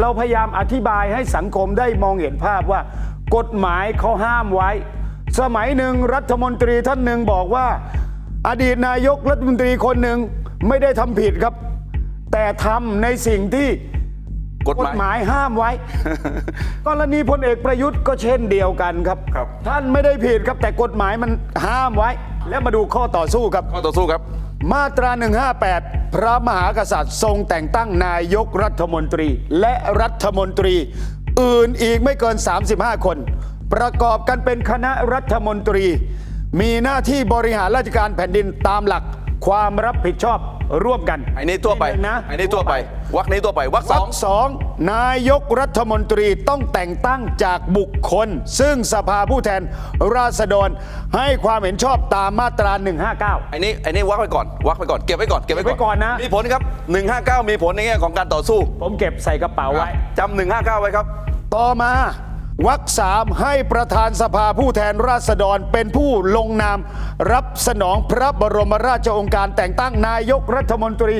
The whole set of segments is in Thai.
เราพยายามอธิบายให้สังคมได้มองเห็นภาพว่า กฎหมายเขาห้ามไว้ สมัยหนึ่งรัฐมนตรีท่านหนึ่งบอกว่า อดีตนายกรัฐมนตรีคนหนึ่งไม่ได้ทำผิดครับ แต่ทำในสิ่งที่กฎกหฎมายหมายห้ามไว้ กรณีพลเอกประยุทธ์ก็เช่นเดียวกันครับครับ ท่านไม่ได้ผิดครับแต่กฎหมายมันห้ามไว้ แล้วมาดูข้อต่อสู้ครับข้อต่อสู้ครับ มาตรา 158 พระมหากษัตริย์ทรงแต่งตั้งนายกรัฐมนตรี และรัฐมนตรี อื่นอีกไม่เกิน 35 คน ประกอบกันเป็นคณะรัฐมนตรี มีหน้าที่บริหารราชการแผ่นดินตามหลักความรับผิดชอบ ร่วมกันไอ้นี่ทั่วไปหงนะไอ้นี่ทั่วไปวักนี้ทั่วไปวักสวรอรงคสองนายกรัฐมนตรีต้องแต่งตั้งจากบุคคล ซึ่งสภาผู้แทนราษฎรให้ความเห็นชอบตามมาตรา 159ไอ้นี่ไอ้นี่วักไว้ก่อนวักไว้ก่อนเก็บไว้ก่อนเก็บไว้เก็บไว้ก่อนนะ มีผลครับ 159 มีผลในแง่ของการต่อสู้ผมเก็บใส่กระเป๋าไว้จำ159 ไว้ครับ ต่อมา วรรคสามให้ประธานสภาผู้แทนราษฎรเป็นผู้ลงนาม รับสนองพระบรมราชโองการแต่งตั้งนายกรัฐมนตรี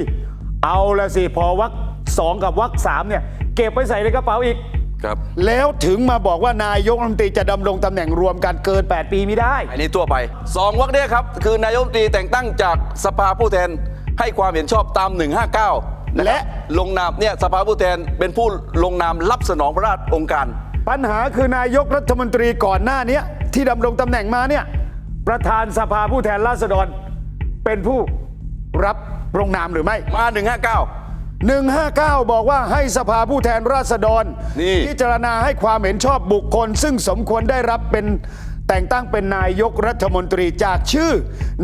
เอาละสิ พอวรรคสองกับวรรคสามเนี่ย เก็บไปใส่ในกระเป๋าอีกครับแล้วถึงมาบอกว่านายกรัฐมนตรีจะดำรงตำแหน่งรวมกันเกิน 8 ปีไม่ได้ไอ้นี่ทั่วไปสองวักเนี้ยครับ คือนายกรัฐมนตรีแต่งตั้งจากสภาผู้แทนให้ความเห็นชอบตาม 159 และลงนามเนี่ยสภาผู้แทนเป็นผู้ลงนามรับสนองพระราชองค์การ ปัญหาคือนายกรัฐมนตรีก่อนหน้าเนี้ยที่ดำรงตำแหน่งมาเนี่ยประธานสภาผู้แทนราษฎร เป็นผู้รับลงนามหรือไม่มา 159 159 บอกว่าให้สภาผู้แทนราษฎรนี่ พิจารณาให้ความเห็นชอบบุคคล ซึ่งสมควรได้รับเป็นแต่งตั้งเป็นนายกรัฐมนตรีจากชื่อ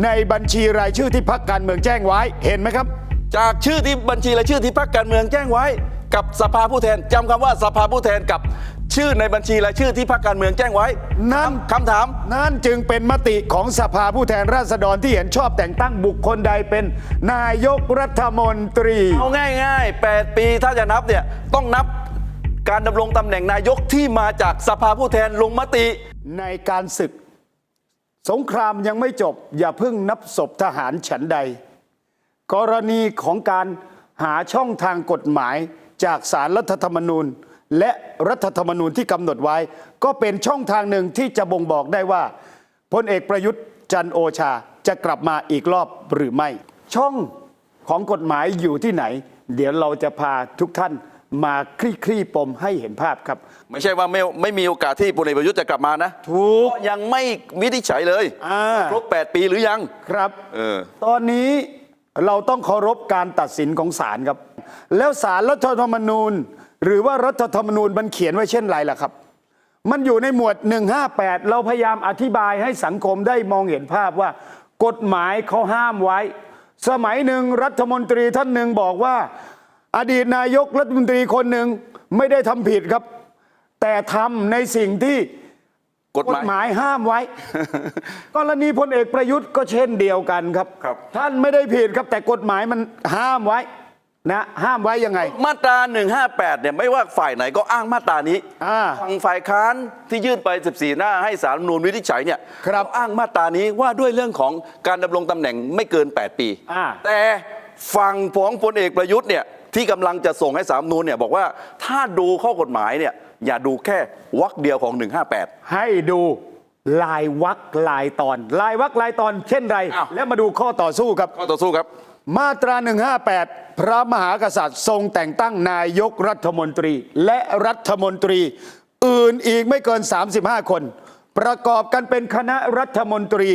ในบัญชีรายชื่อที่พักการเมืองแจ้งไว้เห็นไหมครับ จากชื่อที่บัญชีรายชื่อที่พรรคการเมืองแจ้งไว้ กับสภาผู้แทนจำคำว่าสภาผู้แทนกับ ชื่อในบัญชีรายชื่อที่พรรคการเมืองแจ้งไว้นั่น คำถาม นั่นจึงเป็นมติของสภาผู้แทนราษฎรที่เห็นชอบแต่งตั้งบุคคลใดเป็นนายกรัฐมนตรี เอาง่ายๆ 8 ปีถ้าจะนับเนี่ยต้องนับการดำรงตำแหน่งนายกที่มาจากสภาผู้แทนลงมติ ในการศึก สงครามยังไม่จบ อย่าเพิ่งนับศพทหารฉันใด กรณีของการหาช่องทางกฎหมายจากสารรัฐธรรมนูญ และรัฐธรรมนูญที่กำหนดไว้ ก็เป็นช่องทางหนึ่งที่จะบ่งบอกได้ว่าพลเอกประยุทธ์จันทร์โอชาจะกลับมาอีกรอบหรือไม่ ช่องของกฎหมายอยู่ที่ไหน เดี๋ยวเราจะพาทุกท่านมาคลี่คลี่ปมให้เห็นภาพครับ ไม่ใช่ว่าไม่ไม่มีโอกาสที่พลเอกประยุทธ์จะกลับมานะถูกเพราะยังไม่วินิจฉัยเลยอ่าครบ8 ปีหรือยังครับเออตอนนี้เราต้องเคารพการตัดสินของศาลครับ แล้วศาลรัฐธรรมนูญ หรือว่ารัฐธรรมนูญมันเขียนไว้เช่นไรล่ะครับ มันอยู่ในหมวด 158 เราพยายามอธิบายให้สังคมได้มองเห็นภาพว่า กฎหมายเขาห้ามไว้ สมัยหนึ่งรัฐมนตรีท่านหนึ่งบอกว่า อดีตนายกรัฐมนตรีคนหนึ่งไม่ได้ทำผิดครับ แต่ทำในสิ่งที่กฎกหฎมายหมายห้ามไว้ กรณีพลเอกประยุทธ์ก็เช่นเดียวกันครับครับท่านไม่ได้ผิดครับแต่กฎหมายมันห้ามไว้ นะห้ามไว้ยังไง มาตรา 158 เนี่ยไม่ว่าฝ่ายไหนก็อ้างมาตรานี้อ่าฝั่งฝ่ายค้านที่ยื่นไป 14 หน้าให้สารรัฐธรรมนูญวินิจฉัยเนี่ยครับ ก็อ้างมาตรานี้ว่าด้วยเรื่องของการดำรงตำแหน่งไม่เกิน 8 ปี อ่า แต่ฝั่งของพลเอกประยุทธ์เนี่ยที่กำลังจะส่งให้สารรัฐธรรมนูญเนี่ยบอกว่าถ้าดูข้อกฎหมายเนี่ยอย่าดูแค่วรรคเดียวของ 158 ให้ดูลายวักลายตอน ลายวักลายตอนเช่นไร อ้าว แล้วมาดูข้อต่อสู้ครับ ข้อต่อสู้ครับ มาตรา 158 พระมหากษัตริย์ ทรงแต่งตั้งนายกรัฐมนตรี และรัฐมนตรี อื่นอีกไม่เกิน 35 คน ประกอบกันเป็นคณะรัฐมนตรี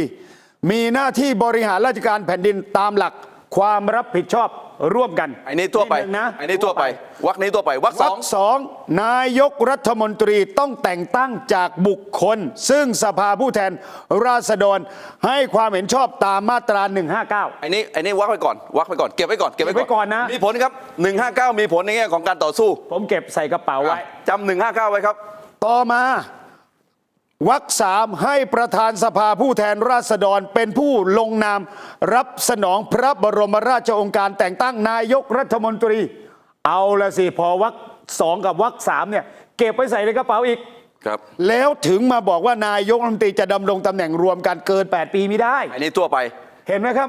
มีหน้าที่บริหารราชการแผ่นดินตามหลัก ความรับผิดชอบร่วมกันไอ้นี่ทั่วไป ดงนะไอ้นี่ทั่วไปวรรคนี้ทั่วไปวรรคสวรอรงคสองนายกรัฐมนตรีต้องแต่งตั้งจากบุคคล ซึ่งสภาผู้แทนราษฎรให้ความเห็นชอบตามมาตรา 159ไอ้นี่ไอ้นี่วักไว้ก่อน วักไว้ก่อน เก็บไว้ก่อน เก็บไว้เก็บไว้ก่อนนะ มีผลครับ 159 มีผลในแง่ของการต่อสู้ผมเก็บใส่กระเป๋าไว้ จำ159 ไว้ครับ ต่อมา วรรคสามให้ประธานสภาผู้แทนราษฎรเป็นผู้ลงนาม รับสนองพระบรมราชโองการแต่งตั้งนายกรัฐมนตรี เอาละสิ พอวรรคสองกับวรรคสามเนี่ย เก็บไปใส่ในกระเป๋าอีกครับ แล้วถึงมาบอกว่านายกรัฐมนตรีจะดำรงตำแหน่งรวมกันเกิน 8 ปีไม่ได้ไอ้นี่ทั่วไปเห็นไหมครับ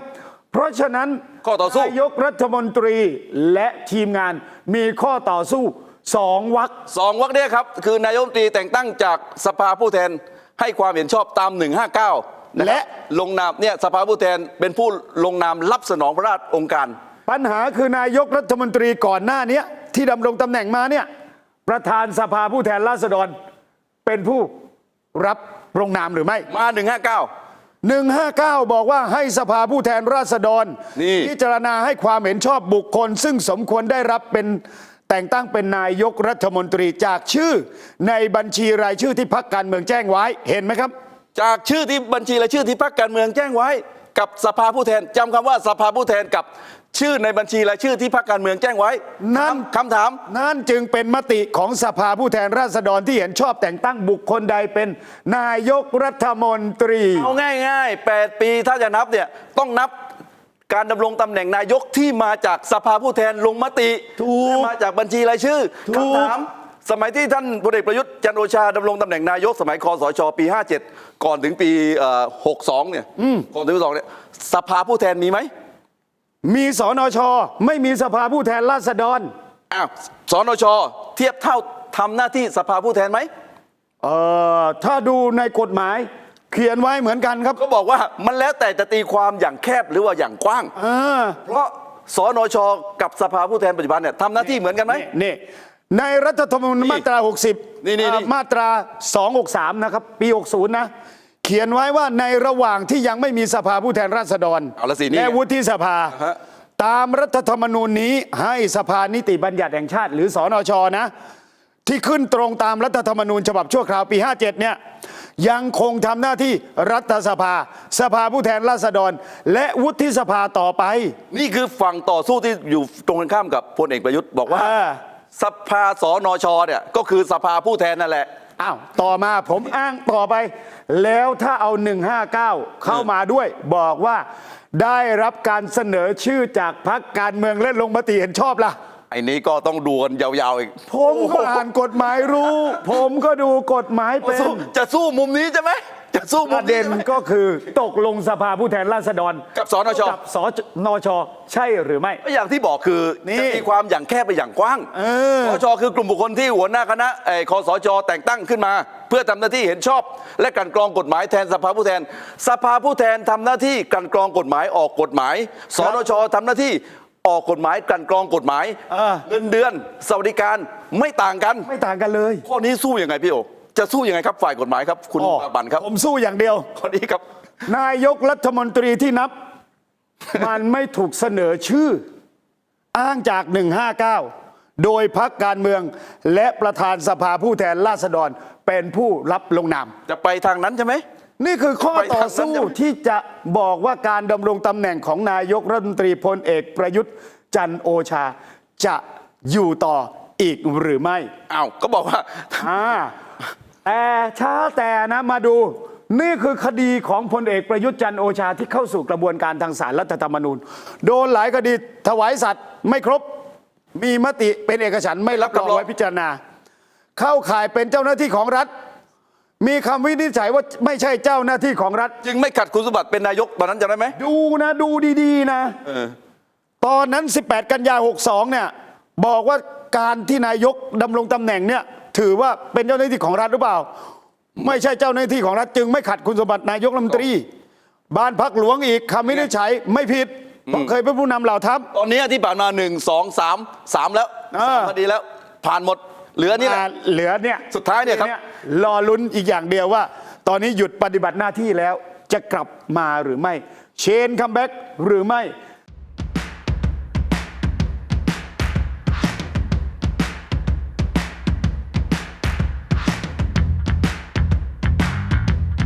เพราะฉะนั้นข้อต่อสู้นายกรัฐมนตรีและทีมงานมีข้อต่อสู้ สองวักสองวรรคเนี่ยครับ คือนายกรัฐมนตรีแต่งตั้งจากสภาผู้แทนให้ความเห็นชอบตาม 159และ ลงนามเนี่ยสภาผู้แทนเป็นผู้ลงนามรับสนองพระราชองค์การ ปัญหาคือนายกรัฐมนตรีก่อนหน้าเนี้ยที่ดำรงตำแหน่งมาเนี่ยประธานสภาผู้แทนราษฎร เป็นผู้รับลงนามหรือไม่ มา 159 159 บอกว่าให้สภาผู้แทนราษฎรนี่ พิจารณาให้ความเห็นชอบบุคคล ซึ่งสมควรได้รับเป็น แต่งตั้งเป็นนายกรัฐมนตรีจากชื่อในบัญชีรายชื่อที่พักการเมืองแจ้งไว้เห็นไหมครับ จากชื่อที่บัญชีรายชื่อที่พรรคการเมืองแจ้งไว้ กับสภาผู้แทนจำคำว่าสภาผู้แทนกับชื่อในบัญชีรายชื่อที่พรรคการเมืองแจ้งไว้นั่น คำถาม นั่นจึงเป็นมติของสภาผู้แทนราษฎรที่เห็นชอบแต่งตั้งบุคคลใดเป็นนายกรัฐมนตรี เอาง่ายๆ 8 ปีถ้าจะนับเนี่ยต้องนับ การดำรงตำแหน่งนายกที่มาจากสภาผู้แทนลงมติถูกและมาจากบัญชีรายชื่อถูก คำถาม สมัยที่ท่านพลเอกประยุทธ์จันทร์โอชาดำรงตำแหน่งนายกสมัยคอสชปี 57 ก่อนถึงปีเอ่อ62 เนี่ยก่อนถึง62เนี่ยสภาผู้แทนมีไหมมีสนช ไม่มีสภาผู้แทนราษฎร อ้าวสนช เทียบเท่าทำหน้าที่สภาผู้แทนไหม เอ่อ ถ้าดูในกฎหมายเขียนไว้เหมือนกันครับ ก็บอกว่ามันแล้วแต่จะตีความอย่างแคบหรือว่าอย่างกว้างอ่าเพราะสนชกับสภาผู้แทนปัจจุบันเนี่ยทำหน้าที่เหมือนกันไหมนี่ในรัฐธรรมนูญนี่มาตรา 60นี่นี่นี่อ่ามาตรา 263 นะครับ ปี 60 นะ เขียนไว้ว่าในระหว่างที่ยังไม่มีสภาผู้แทนราษฎรเอาละสินี่และไงวุฒิสภาอ่าฮะตามรัฐธรรมนูญนี้ให้สภานิติบัญญัติแห่งชาติ หรือสอนชนะ ที่ขึ้นตรงตามรัฐธรรมนูญฉบับชั่วคราวปี 57 เนี่ยยังคงทำหน้าที่รัฐสภา สภาผู้แทนราษฎร และวุฒิสภาต่อไป นี่คือฝั่งต่อสู้ที่อยู่ตรงกันข้ามกับพลเอกประยุทธ์บอกว่าอ่าสภาสนชเนี่ยก็คือสภาผู้แทนนั่นแหละ อ้าว ต่อมาผมอ้างต่อไป แล้วถ้าเอา 159 เข้ามาด้วยบอกว่าได้รับการเสนอชื่อจากพรรคการเมืองและลงมติเห็นชอบล่ะ ไอ้นี้ก็ต้องดูกันยาวๆอีกผมก็อ่านกฎหมายรู้ ผมก็ดูกฎหมายเป็นสู้จะสู้มุมนี้ใช่ไหมจะสู้ปมุมระนี้เด็นใช่ไหมก็คือตกลงสภาผู้แทนราษฎรกับสนชกับสนชใช่หรือไม่ ก็อย่างที่บอกคือนี่จะมีความอย่างแคบไปอย่างกว้างเออสชคือกลุ่มบุคคลที่หัวหน้าคณะเอ่อคอสชแต่งตั้งขึ้นมา เพื่อทำหน้าที่เห็นชอบ และกลันกรองกฎหมายแทนสภาผู้แทน สภาผู้แทนทำหน้าที่กลันกรองกฎหมายออกกฎหมายสนชทำหน้าที่ ออกกฎหมายกลันกรองกฎหมายเออเงินเดือนสวัสดิการไม่ต่างกัน ไม่ต่างกันเลยข้อนี้สู้ยังไงพี่โอจะสู้ยังไงครับฝ่ายกฎหมายครับ คุณอ๋อบันครับผมสู้อย่างเดียว ข้อนี้ครับ นายกรัฐมนตรีที่นับ มันไม่ถูกเสนอชื่อ อ้างจาก 159 โดยพักการเมือง และประธานสภาผู้แทนราษฎรเป็นผู้รับลงนาม จะไปทางนั้นใช่ไหม นี่คือข้อไปต่อทางนั้นสู้ใช่ไหมที่จะบอกว่าการดำรงตำแหน่งของนายกรัฐมนตรีพลเอกประยุทธ์จันทร์โอชา จะอยู่ต่ออีกหรือไม่อ้าวก็บอกว่าอ่าแต่ช้าแต่นะมาดู นี่คือคดีของพลเอกประยุทธ์จันทร์โอชาที่เข้าสู่กระบวนการทางศาลรัฐธรรมนูญ โดนหลายคดีถวายสัตว์ไม่ครบมีมติเป็นเอกฉันท์ไม่รับรองไว้พิจารณา เข้าข่ายเป็นเจ้าหน้าที่ของรัฐ มีคำวินิจฉัยว่าไม่ใช่เจ้าหน้าที่ของรัฐ จึงไม่ขัดคุณสมบัติเป็นนายกตอนนั้นจำได้ไหมดูนะดูดีๆนะ เออตอนนั้น 18 กันยา62 เนี่ย บอกว่าการที่นายกดำรงตำแหน่งเนี่ย ถือว่าเป็นเจ้าหน้าที่ของรัฐหรือเปล่า ไม่ใช่เจ้าหน้าที่ของรัฐจึงไม่ขัดคุณสมบัตินายกรัฐมนตรี บ้านพักหลวงอีกคำวินิจฉัยไม่ผิดเพราะเคยเป็นผู้นำเหล่าทัพ ตอนนี้ที่ผ่านมาหนึ่งสองสามสามแล้วอ่าสามคดีแล้ว ผ่านหมด เหลือนี่แหละ อ่าเหลือเนี่ยสุดท้ายเนี่ยครับ รอลุ้นอีกอย่างเดียวว่า ตอนนี้หยุดปฏิบัติหน้าที่แล้วจะกลับมาหรือไม่ เชนคัมแบ็กหรือไม่